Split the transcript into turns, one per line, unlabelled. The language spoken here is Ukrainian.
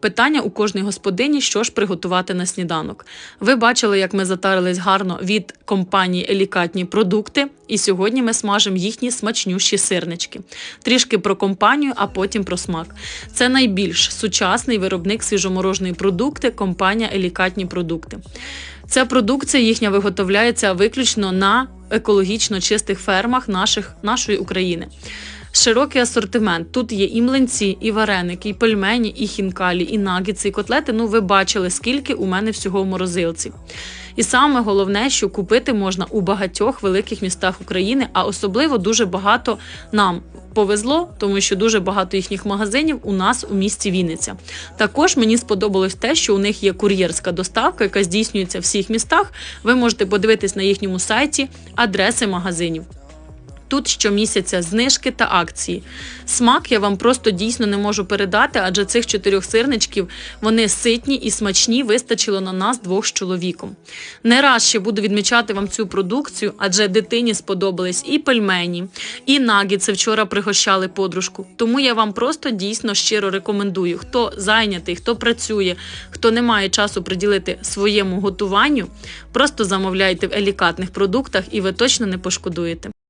Питання у кожній господині, що ж приготувати на сніданок. Ви бачили, як ми затарились гарно від компанії Елікатні продукти, і сьогодні ми смажимо їхні смачнющі сирнички. Трішки про компанію, а потім про смак. Це найбільш сучасний виробник свіжомороженої продукти, компанія Елікатні продукти. Ця продукція їхня виготовляється виключно на екологічно чистих фермах наших, нашої України. Широкий асортимент. Тут є і млинці, і вареники, і пельмені, і хінкалі, і нагідси, і котлети. Ну, ви бачили, скільки у мене всього в морозилці. І саме головне, що купити можна у багатьох великих містах України, а особливо дуже багато нам повезло, тому що дуже багато їхніх магазинів у нас у місті Вінниця. Також мені сподобалось те, що у них є кур'єрська доставка, яка здійснюється в всіх містах. Ви можете подивитись на їхньому сайті адреси магазинів. Тут щомісяця знижки та акції. Смак я вам просто дійсно не можу передати, адже цих чотирьох сирничків вони ситні і смачні, вистачило на нас двох з чоловіком. Не раз ще буду відмічати вам цю продукцію, адже дитині сподобались і пельмені, і нагідси вчора пригощали подружку. Тому я вам просто дійсно щиро рекомендую, хто зайнятий, хто працює, хто не має часу приділити своєму готуванню, просто замовляйте в елікатних продуктах і ви точно не пошкодуєте.